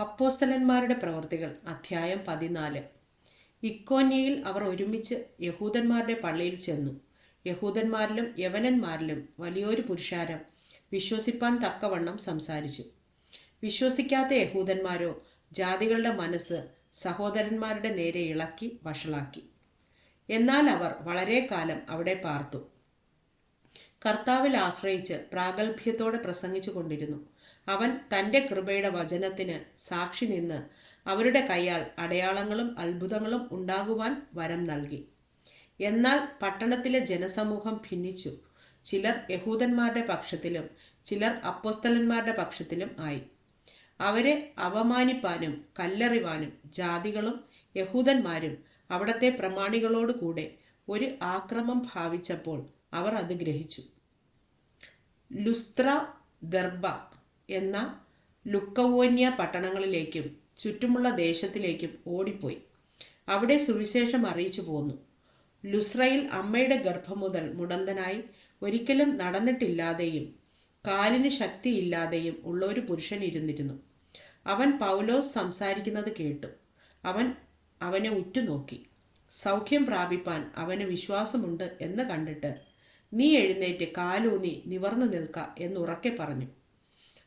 അപ്പോസ്തലന്മാരുടെ പ്രവൃത്തികൾ അധ്യായം പതിനാല്. ഇക്കോന്യയിൽ അവർ ഒരുമിച്ച് യഹൂദന്മാരുടെ പള്ളിയിൽ ചെന്നു. യഹൂദന്മാരിലും യവനന്മാരിലും വലിയൊരു പുരുഷാരം വിശ്വസിപ്പാൻ തക്കവണ്ണം സംസാരിച്ചു. വിശ്വസിക്കാത്ത യഹൂദന്മാരോ ജാതികളുടെ മനസ്സ് സഹോദരന്മാരുടെ നേരെ ഇളക്കി വഷളാക്കി. എന്നാൽ അവർ വളരെ കാലം അവിടെ പാർത്തു. കർത്താവിൽ ആശ്രയിച്ച് പ്രാഗൽഭ്യത്തോടെ പ്രസംഗിച്ചു കൊണ്ടിരുന്നു അവൻ തന്റെ കൃപയുടെ വചനത്തിന് സാക്ഷി നിന്ന് അവരുടെ കൈയാൽ അടയാളങ്ങളും അത്ഭുതങ്ങളും ഉണ്ടാകുവാൻ വരം നൽകി. എന്നാൽ പട്ടണത്തിലെ ജനസമൂഹം ഭിന്നിച്ചു. ചിലർ യഹൂദന്മാരുടെ പക്ഷത്തിലും ചിലർ അപ്പോസ്തലന്മാരുടെ പക്ഷത്തിലും ആയി. അവരെ അവമാനിപ്പാനും കല്ലെറിവാനും ജാതികളും യഹൂദന്മാരും അവിടത്തെ പ്രമാണികളോട് കൂടെ ഒരു ആക്രമം ഭാവിച്ചപ്പോൾ അവർ അത് ഗ്രഹിച്ചു. ലുസ്ത്ര ദർബ എന്ന ലുക്കവോന്യ പട്ടണങ്ങളിലേക്കും ചുറ്റുമുള്ള ദേശത്തിലേക്കും ഓടിപ്പോയി. അവിടെ സുവിശേഷം അറിയിച്ചു പോന്നു. ലുസ്രയിൽ അമ്മയുടെ ഗർഭം മുതൽ മുടന്തനായി ഒരിക്കലും നടന്നിട്ടില്ലാതെയും കാലിന് ശക്തിയില്ലാതെയും ഉള്ള ഒരു പുരുഷൻ ഇരുന്നിരുന്നു. അവൻ പൗലോസ് സംസാരിക്കുന്നത് കേട്ടു. അവൻ അവനെ ഉറ്റുനോക്കി. സൗഖ്യം പ്രാപിപ്പാൻ അവന് വിശ്വാസമുണ്ട് എന്ന് കണ്ടിട്ട് നീ എഴുന്നേറ്റ് കാലൂന്നി നിവർന്നു നിൽക്ക എന്നുറക്കെ പറഞ്ഞു.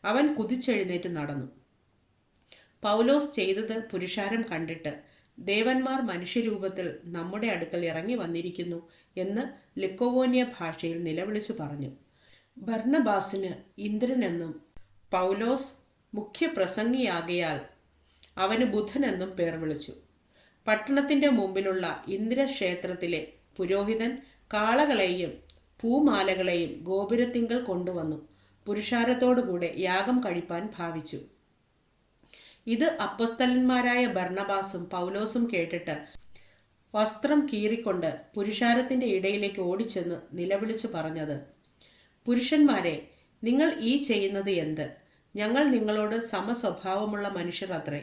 അവൻ കുതിച്ചെഴുന്നേറ്റ് നടന്നു. പൗലോസ് ചെയ്തത് പുരുഷാരം കണ്ടിട്ട് ദേവന്മാർ മനുഷ്യരൂപത്തിൽ നമ്മുടെ അടുക്കൽ ഇറങ്ങി വന്നിരിക്കുന്നു എന്ന് ലിക്കോവോനിയ ഭാഷയിൽ നിലവിളിച്ചു പറഞ്ഞു. ഭർണബാസിന് ഇന്ദ്രനെന്നും പൗലോസ് മുഖ്യ പ്രസംഗിയാകയാൽ അവന് ബുധനെന്നും പേർ വിളിച്ചു. പട്ടണത്തിന്റെ മുമ്പിലുള്ള ഇന്ദ്രക്ഷേത്രത്തിലെ പുരോഹിതൻ കാളകളെയും പൂമാലകളെയും ഗോപുരത്തിങ്കൽ കൊണ്ടുവന്നു. പുരുഷാരത്തോടുകൂടെ യാഗം കഴിപ്പാൻ ഭാവിച്ചു. ഇത് അപ്പസ്തലന്മാരായ ഭർണബാസും പൗലോസും കേട്ടിട്ട് വസ്ത്രം കീറിക്കൊണ്ട് പുരുഷാരത്തിന്റെ ഇടയിലേക്ക് ഓടിച്ചെന്ന് നിലവിളിച്ചു പറഞ്ഞത് പുരുഷന്മാരെ നിങ്ങൾ ഈ ചെയ്യുന്നത് എന്ത്? ഞങ്ങൾ നിങ്ങളോട് സമസ്വഭാവമുള്ള മനുഷ്യർ അത്രേ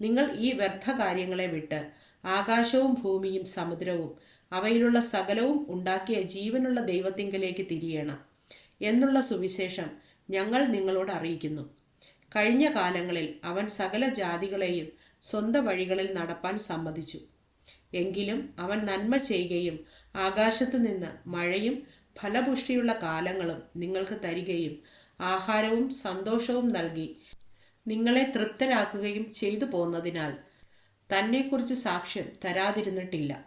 നിങ്ങൾ ഈ വ്യർത്ഥ കാര്യങ്ങളെ വിട്ട് ആകാശവും ഭൂമിയും സമുദ്രവും അവയിലുള്ള സകലവും ഉണ്ടാക്കിയ ജീവനുള്ള ദൈവത്തിങ്കലേക്ക് തിരിയണം. എന്നുള്ള സുവിശേഷം ഞങ്ങൾ നിങ്ങളോട് അറിയിക്കുന്നു. കഴിഞ്ഞ കാലങ്ങളിൽ അവൻ സകല ജാതികളെയും സ്വന്തം വഴികളിൽ നടപ്പാൻ സമ്മതിച്ചു. എങ്കിലും അവൻ നന്മ ചെയ്യുകയും ആകാശത്ത് നിന്ന് മഴയും ഫലപുഷ്ടിയുള്ള കാലങ്ങളും നിങ്ങൾക്ക് തരികയും ആഹാരവും സന്തോഷവും നൽകി നിങ്ങളെ തൃപ്തരാക്കുകയും ചെയ്തു പോന്നതിനാൽ തന്നെക്കുറിച്ച് സാക്ഷ്യം തരാതിരുന്നിട്ടില്ല.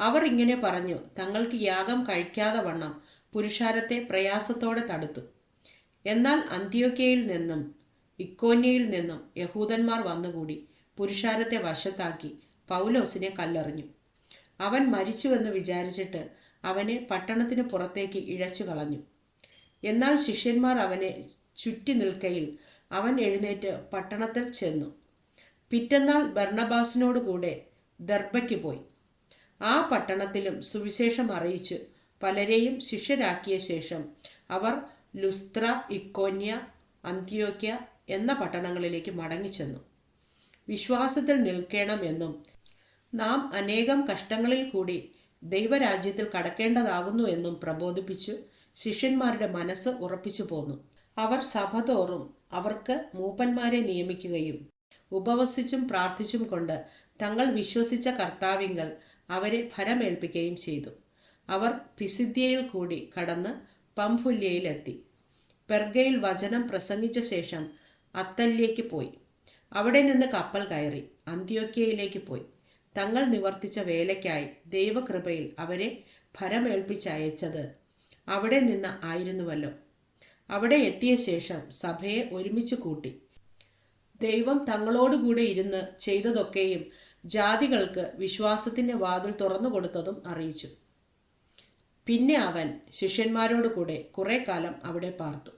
അവർ ഇങ്ങനെ പറഞ്ഞു തങ്ങൾക്ക് യാഗം കഴിക്കാതെ വണ്ണം പുരുഷാരത്തെ പ്രയാസത്തോടെ തടുത്തു. എന്നാൽ അന്ത്യോക്കയിൽ നിന്നും ഇക്കോന്യയിൽ നിന്നും യഹൂദന്മാർ വന്നുകൂടി പുരുഷാരത്തെ വശത്താക്കി പൗലോസിനെ കല്ലെറിഞ്ഞു. അവൻ മരിച്ചുവെന്ന് വിചാരിച്ചിട്ട് അവനെ പട്ടണത്തിന് പുറത്തേക്ക് ഇഴച്ചു കളഞ്ഞു. എന്നാൽ ശിഷ്യന്മാർ അവനെ ചുറ്റി നിൽക്കയിൽ അവൻ എഴുന്നേറ്റ് പട്ടണത്തിൽ ചെന്നു. പിറ്റന്നാൾ ബർണബാസിനോട് കൂടെ ദർബയ്ക്ക് പോയി. ആ പട്ടണത്തിലും സുവിശേഷം അറിയിച്ച് പലരെയും ശിഷ്യരാക്കിയ ശേഷം അവർ ലുസ്ത്ര ഇക്കോന്യ അന്ത്യോക്യ എന്ന പട്ടണങ്ങളിലേക്ക് മടങ്ങിച്ചെന്നു. വിശ്വാസത്തിൽ നിൽക്കണമെന്നും നാം അനേകം കഷ്ടങ്ങളിൽ കൂടി ദൈവരാജ്യത്തിൽ കടക്കേണ്ടതാകുന്നു എന്നും പ്രബോധിപ്പിച്ചു ശിഷ്യന്മാരുടെ മനസ്സ് ഉറപ്പിച്ചു പോന്നു. അവർ സഭ തോറും അവർക്ക് മൂപ്പന്മാരെ നിയമിക്കുകയും ഉപവസിച്ചും പ്രാർത്ഥിച്ചും കൊണ്ട് തങ്ങൾ വിശ്വസിച്ച കർത്താവിങ്കൽ അവരെ ഫലമേൽപ്പിക്കുകയും ചെയ്തു. അവർ പിസിദ്യയിൽ കൂടി കടന്ന് പംഫുല്യയിലെത്തി. പെർഗയിൽ വചനം പ്രസംഗിച്ച ശേഷം അത്തല്യയ്ക്ക് പോയി. അവിടെ നിന്ന് കപ്പൽ കയറി അന്ത്യോക്യയിലേക്ക് പോയി. തങ്ങൾ നിവർത്തിച്ച വേലയ്ക്കായി ദൈവകൃപയിൽ അവരെ ഫലമേൽപ്പിച്ചയച്ചത് അവിടെ നിന്ന് ആയിരുന്നുവല്ലോ. അവിടെ എത്തിയ ശേഷം സഭയെ ഒരുമിച്ച് കൂട്ടി. ദൈവം തങ്ങളോടുകൂടെ ഇരുന്ന് ചെയ്തതൊക്കെയും ജാതികൾക്ക് വിശ്വാസത്തിന്റെ വാതിൽ തുറന്നു കൊടുത്തതും അറിയിച്ചു. പിന്നെ അവൻ ശിഷ്യന്മാരോട് കൂടെ കുറെ കാലം അവിടെ പാർത്തു.